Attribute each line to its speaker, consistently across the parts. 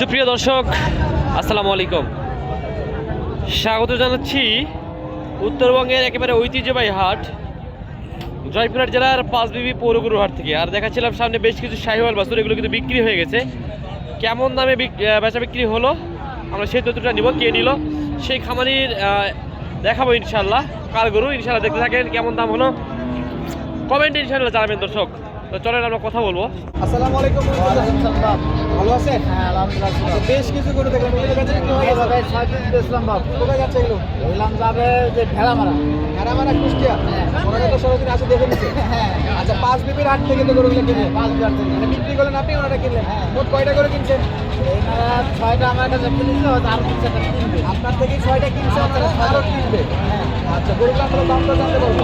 Speaker 1: সুপ্রিয় দর্শক, আসসালামু আলাইকুম। স্বাগত জানাচ্ছি উত্তরবঙ্গের একেবারে ঐতিহ্যবাহী হাট, জয়পুরহাট জেলার পাঁচবিবি পৌরগুরু হাট থেকে। আর দেখাচ্ছিলাম সামনে বেশ কিছু শাহিওয়াল বাছুর, এগুলো কিন্তু বিক্রি হয়ে গেছে। কেমন দামে বেচা বিক্রি হলো? আমরা সেই তথ্যটা নিব, কে নিল? সেই খামারির দেখাবো ইনশাল্লাহ কার গরু ইনশাল্লাহ দেখতে থাকেন কেমন দাম হলো। কমেন্টে ইনশাল্লাহ জানাবেন দর্শক। তো চলেন আমরা কথা বলব।
Speaker 2: আসসালামু আলাইকুম ভালো আছেন?
Speaker 3: হ্যাঁ আলহামদুলিল্লাহ
Speaker 2: বেশ কিছু করে দেখলাম। হয়ে গেছে।
Speaker 3: এইভাবে ছয়দিন বেচলাম বাপ
Speaker 2: কোথায় যাচ্ছে এগুলো?
Speaker 3: বললাম যাবে যে ভেড়া মারা
Speaker 2: হারামারা কুষ্টিয়া?
Speaker 3: হ্যাঁ।
Speaker 2: ওনারা তো সরাসরি আসে দেখে নিচ্ছে
Speaker 3: হ্যাঁ
Speaker 2: আচ্ছা পাঁচ বিপির হাট থেকে তো গরুগুলো কিনে।
Speaker 3: পাঁচ হাজার থেকে।
Speaker 2: মানে বিক্রি করলেন আপনি ওনারা কিনলেন?
Speaker 3: হ্যাঁ।
Speaker 2: মোট কয়টা করে কিনছেন?
Speaker 3: ছয়টা আমার কাছে কিনেছে আরও কিছু কিনবে।
Speaker 2: থেকে ছয়টা কিনছে আপনারা আরও কিনবে। আচ্ছা গরুগুলো আমরা দামটা জানতে পারব।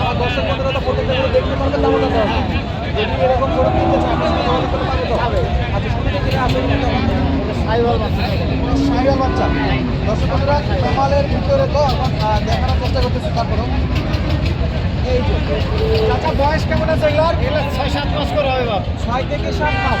Speaker 2: আমার দর্শক বন্ধুরা তো প্রত্যেকটা গরু দেখতে পারবে দামটা পারবে যদি এরকম গরু কিনতে চায় আপনার সাথে যোগাযোগ করতে পারবে। তো
Speaker 3: পাবে।
Speaker 2: আচ্ছা শুরুতে কিনে আসলে কিন্তু
Speaker 3: সাইবল বাচ্চা।
Speaker 2: সাইরা বাচ্চা। দর্শক বন্ধুরা কামালের ভিতরে তো দেখানোর চেষ্টা করতেছি তারপরেও এই যে। চাচা বয়স কেমন আছে এগুলোর?
Speaker 3: এগুলো ছয় সাত মাস করে হবে বাপ
Speaker 2: ছয় থেকে সাত মাস।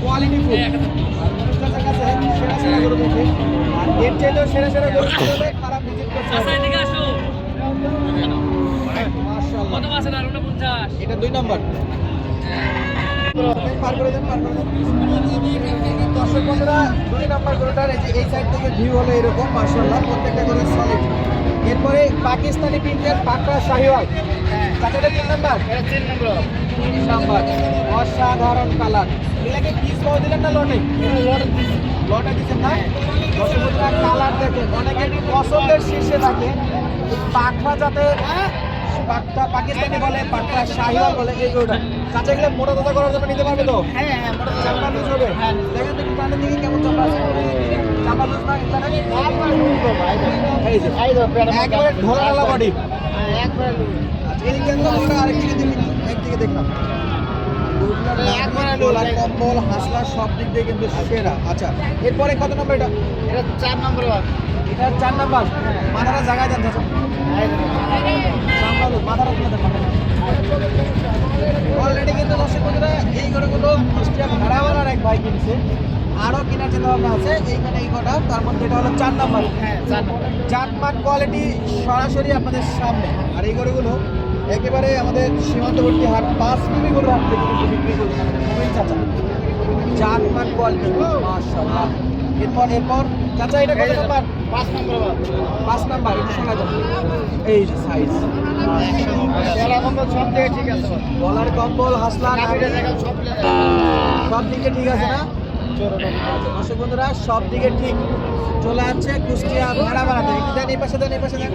Speaker 2: কোয়ালিটি ফুল চাচার কাছে সেরা সেরা গরু দেখে আর এর চাইতেও সেরা সেরা গরু খারাপ ভিজিট করছে এটা দুই নম্বর। পার করে দেন পার করে দেন দর্শক বন্ধুরা দুই নম্বর গরুটার এই যে এই সাইড থেকে ভিউ হলো এরকম মাশাআল্লাহ প্রত্যেকটা গরু সলিড এরপরে পাকিস্তানি প্রিন্টের পাকড়া শাহিওয়াল। চাচাটা তিন নাম্বার?
Speaker 3: তিন নম্বর।
Speaker 2: তিন নাম্বার। অসাধারণ কালার। এটাকে পিস পাওয়া দিলেন না লটে? লটে দিচ্ছেন না? কালার দেখে অনেকের পছন্দের শীর্ষে থাকে। পাখা যাতে পাকটা পাকিস্তানি বলে পাকটা শাহিওয়াল বলে এই গরুটা। চাচা এগুলো মোটা তাজা করার জন্য নিতে পারবে তো?
Speaker 3: হ্যাঁ হ্যাঁ মোটা
Speaker 2: চামড়া লুজ হবে।
Speaker 3: হ্যাঁ।
Speaker 2: দেখেন দেখি দিকে কেমন চাপা আছে। চামড়া লুজ না এখানে এই যে একবারে ঢোলা বডি
Speaker 3: একবার
Speaker 2: এদিকে তো আমরা আরেকদিকে দেখি একদিকে দেখলাম। কম্বল হাসলা সব দিক দিয়ে কিন্তু সেরা। আচ্ছা এরপরে কত নম্বর এটা?
Speaker 3: এটা চার নম্বর
Speaker 2: এটা চার নাম্বার মাথাটা জায়গায় দেন চাচা চামড়া লুজ মাথাটা তুলে দেন অলরেডি কিন্তু দর্শক বন্ধুরা এই কুষ্টিয়া ভাড়াওয়ালার এক ভাই কিনছে। আরও কেনার চিন্তা ভাবনা আছে। এইখানে এই কটা তার মধ্যে এটা হলো চার নাম্বার।
Speaker 3: হ্যাঁ চার নম্বর।
Speaker 2: কোয়ালিটি সরাসরি আপনাদের সামনে। আর এই গরুগুলো একেবারে আমাদের সীমান্তবর্তী হাট পাঁচ মিমি গরুর হাট থেকে কিন্তু বিক্রি করছে চাচা। জাতমান কোয়ালিটি। মাশাআল্লাহ। এরপর এরপর চাচা এটা কত নাম্বার?
Speaker 3: পাঁচ নম্বর
Speaker 2: পাঁচ নাম্বার এটা শোনা যাবে। এই যে সাইজ
Speaker 3: তেলা সব থেকে ঠিক আছে
Speaker 2: গলার কম্বল হাসলা
Speaker 3: সব
Speaker 2: দিকে ঠিক আছে না? দর্শক বন্ধুরা সব দিকে ঠিক। চলে আসছে কুষ্টিয়া ভাড়া ভাড়াতে। দেন এই পাশে দেন এই পাশে দেন।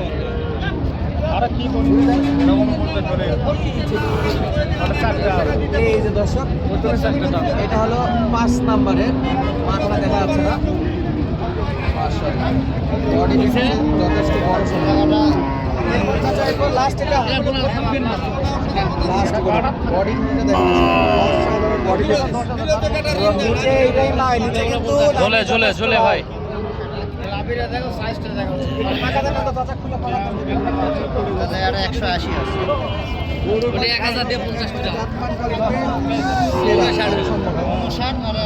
Speaker 2: এই যে দর্শক এটা হলো পাঁচ নাম্বারের মাথাটা দেখা যাচ্ছে না। যথেষ্ট বড় লাস্ট এটা। লাস্ট বডি দেখা অসাধারণ বডি নিচে এটাই নাই নিচে কিন্তু
Speaker 1: ঝোলে ঝোলে ঝোলে ভাই।
Speaker 3: নাভিটা দেখো সাইজটা দেখো। এটা একশো আশি আছে
Speaker 1: এক হাজার দিয়ে পঞ্চাশ টাকা।
Speaker 3: ষাট মানে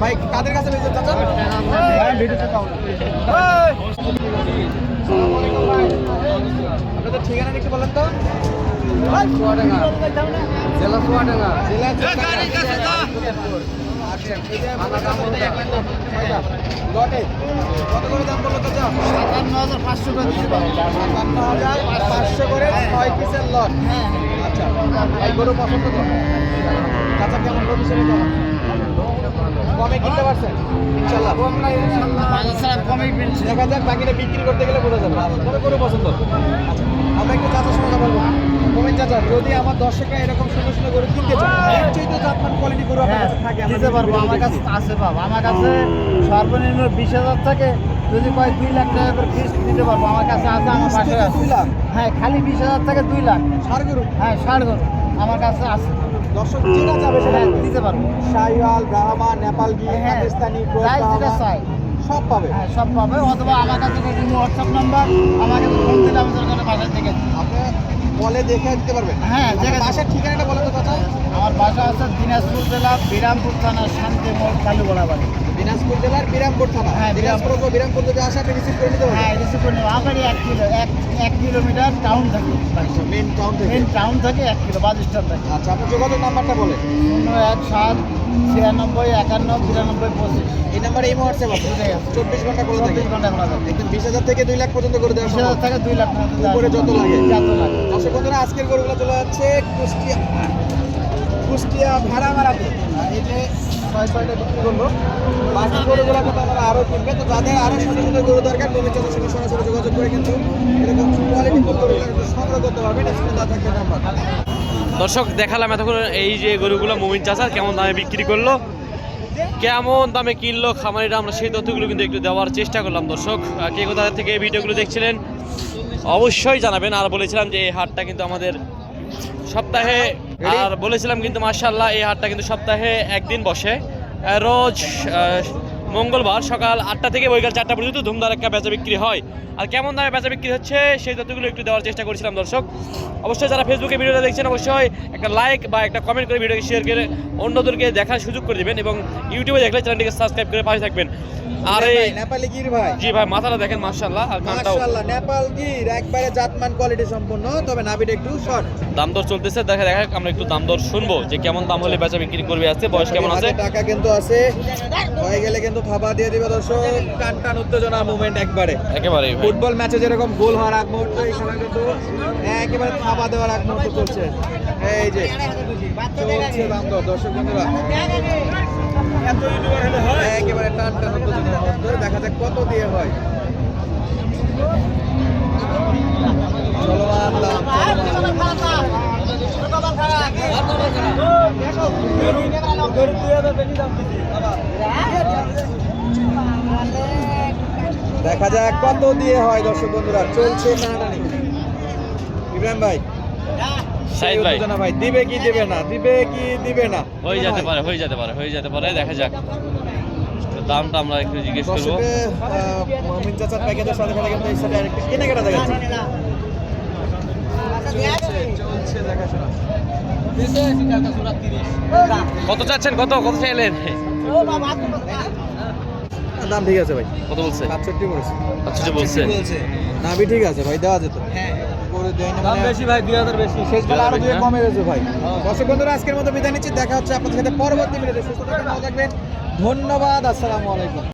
Speaker 2: ভাই কাদের কাছে আপনাদের ঠিকানা একটু বলেন তো।
Speaker 3: হাজার পাঁচশো করে
Speaker 2: পাঁচশো করে পিসের লট আচ্ছা কেমন কমে কিনতে পারছেন দেখা যাক বাকিটা বিক্রি করতে গেলে বোঝা যাবে পছন্দ? আচ্ছা, আমরা একটু চাচার সঙ্গে কথা বলব। চাচা যদি আমার দর্শকরা এরকম সুন্দর সুন্দর গরু কিনতে চায় এর জাতমান কোয়ালিটি গরু আপনার
Speaker 3: হ্যাঁ
Speaker 2: কাছে থাকে
Speaker 3: দিতে পারব আমার কাছে। আছে বাবা আমার কাছে সর্বনিম্ন বিশ হাজার থেকে যদি কয় দুই লাখ টাকা করে ফিস দিতে পারব আমার কাছে আছে আমার পাশে
Speaker 2: দুই লাখ?
Speaker 3: হ্যাঁ খালি বিশ হাজার থেকে দুই লাখ।
Speaker 2: গরু?
Speaker 3: হ্যাঁ ষাট গরু আমার কাছে আছে।
Speaker 2: দর্শক চেনা যাবে সেটা
Speaker 3: হ্যাঁ দিতে পারব।
Speaker 2: শাহিওয়াল ব্রাহ্মা নেপালগি
Speaker 3: হ্যাঁ
Speaker 2: পাকিস্তানি
Speaker 3: যেটা চাই।
Speaker 2: সব পাবে।
Speaker 3: হ্যাঁ সব পাবে। অথবা আমার কাছে হোয়াটসঅ্যাপ নাম্বার আমাকে ফোন দিলে আমি সরকারের বাসায় থেকে।
Speaker 2: আপনি বলে দেখে দিতে পারবেন।
Speaker 3: হ্যাঁ, দেখে
Speaker 2: বাসার ঠিকানাটা বলে তো কথা
Speaker 3: আমার বাসা আছে দিনাজপুর জেলা বিরামপুর থানা শান্তি মোড় কালুগোড়া বাড়ি
Speaker 2: দিনাজপুর জেলার বিরামপুর থানা।
Speaker 3: হ্যাঁ,
Speaker 2: দিনাজপুর ও বিরামপুর যদি আসে আপনি রিসিভ করে নিতে পারবেন।
Speaker 3: হ্যাঁ রিসিভ করে নেব। আমার এক কিলো এক এক কিলোমিটার টাউন থেকে।
Speaker 2: মেন টাউন থেকে?
Speaker 3: মেন টাউন থেকে এক কিলো বাস স্ট্যান্ড থেকে।
Speaker 2: আচ্ছা আপনার যোগাযোগ নাম্বারটা বলে
Speaker 3: শূন্য এক সাত ছিয়ানব্বই একান্ন বিরানব্বই পঁচিশ।
Speaker 2: এই নাম্বারে এই হোয়াটসঅ্যাপ আছে। চব্বিশ ঘণ্টা করে
Speaker 3: চব্বিশ ঘণ্টা খোলা থাকে।
Speaker 2: একদম বিশ হাজার থেকে দুই লাখ পর্যন্ত করে দেওয়া
Speaker 3: বিশ হাজার থেকে দুই লাখ পর্যন্ত
Speaker 2: উপরে যত লাগে।
Speaker 3: যত লাগে।
Speaker 2: দর্শক বন্ধুরা আজকের গরুগুলো চলে যাচ্ছে কুষ্টিয়া কুষ্টিয়া ভেড়া মারাতে এই যে চাষের
Speaker 1: দর্শক, দেখালাম এতক্ষণ এই যে গরুগুলো মুমিন চাষা কেমন দামে বিক্রি করল, কেমন দামে কিনলো খামারিরা আমরা সেই তথ্যগুলো কিন্তু একটু দেওয়ার চেষ্টা করলাম। দর্শক, কে কোথা থেকে এই ভিডিওগুলো দেখছিলেন, অবশ্যই জানাবেন। আর বলেছিলাম যে এই হাটটা কিন্তু আমাদের সপ্তাহে আর বলেছিলাম কিন্তু মার্শাল্লাহ এই হাটটা কিন্তু সপ্তাহে একদিন বসে। রোজ মঙ্গলবার সকাল আটটা থেকে বৈকাল চারটা পর্যন্ত ধুমধার একটা বেচা বিক্রি হয়। আর কেমন দামে বেচা বিক্রি হচ্ছে সেই তথ্যগুলো একটু দেওয়ার চেষ্টা করেছিলাম দর্শক। অবশ্যই যারা ফেসবুকে ভিডিওটা দেখছেন অবশ্যই একটা লাইক বা একটা কমেন্ট করে ভিডিওকে শেয়ার করে অন্যদেরকে দেখার সুযোগ করে দিবেন এবং ইউটিউবে দেখলে চ্যানেলটিকে সাবস্ক্রাইব করে পাশে থাকবেন। আর এই
Speaker 2: নেপালি গির ভাই।
Speaker 1: জি ভাই মাথাটা দেখেন মার্শাল্লাহ আর কানটাও
Speaker 2: মাশাআল্লাহ নেপাল গির একবারে জাতমান কোয়ালিটি সম্পন্ন। তবে নাভিটা একটু শর্ট।
Speaker 1: দাম দর চলতেছে দেখা দেখা আমরা একটু দাম দর শুনব যে কেমন দাম হলে বেচা বিক্রি করবে আছে বয়স কেমন আছে?
Speaker 2: টাকা কিন্তু আছে। হয়ে গেলে কিন্তু থাবা দিয়ে দিবে দর্শক। টান টান উত্তেজনা মুভমেন্ট একবারে।
Speaker 1: একেবারে
Speaker 2: ফুটবল ম্যাচে যেরকম গোল হওয়ার আগ মুহূর্ত এই খেলা কিন্তু একেবারে থাবা দেওয়ার আগ মুহূর্ত চলছে। এই যে চলছে দাম দর্শক বন্ধুরা। একেবারে টান টান উত্তেজনার মধ্যে দেখা যাক কত দিয়ে হয়। চলমান দাম। দেখা যাক কত দিয়ে হয় দর্শক বন্ধুরা। চলছে টানাটানি। ইব্রাহিম ভাই
Speaker 1: সাইদ ভাই।
Speaker 2: ভাই দিবে কি দিবে না? দিবে কি দিবে না?
Speaker 1: হয়ে যেতে পারে হয়ে যেতে পারে হয়ে যেতে পারে দেখা যাক। দামটা আমরা একটু জিজ্ঞেস করব।
Speaker 2: দর্শকে চাচার প্যাকেজের সাথে সাথে কিন্তু এই সাথে আরেকটু কেনাকাটা
Speaker 1: কত চাচ্ছেন? কত? কত চাইলেন?
Speaker 2: দাম ঠিক আছে ভাই।
Speaker 1: কত বলছে?
Speaker 2: সাতষট্টি বলেছে।
Speaker 1: আচ্ছা বলছে।
Speaker 2: নাভি ঠিক আছে ভাই দেওয়া যেত। না মানে-
Speaker 3: ভাই দুই হাজার বেশি।
Speaker 2: শেষ বেলা আরও দুই
Speaker 1: হ্যাঁ?
Speaker 2: কমে গেছে ভাই। দর্শক বন্ধুরা আজকের মতো বিদায় নিচ্ছি। দেখা হচ্ছে আপনাদের সাথে পরবর্তী ভিডিওতে সুস্থ থাকবেন ভালো থাকবেন। ধন্যবাদ আসসালামু আলাইকুম।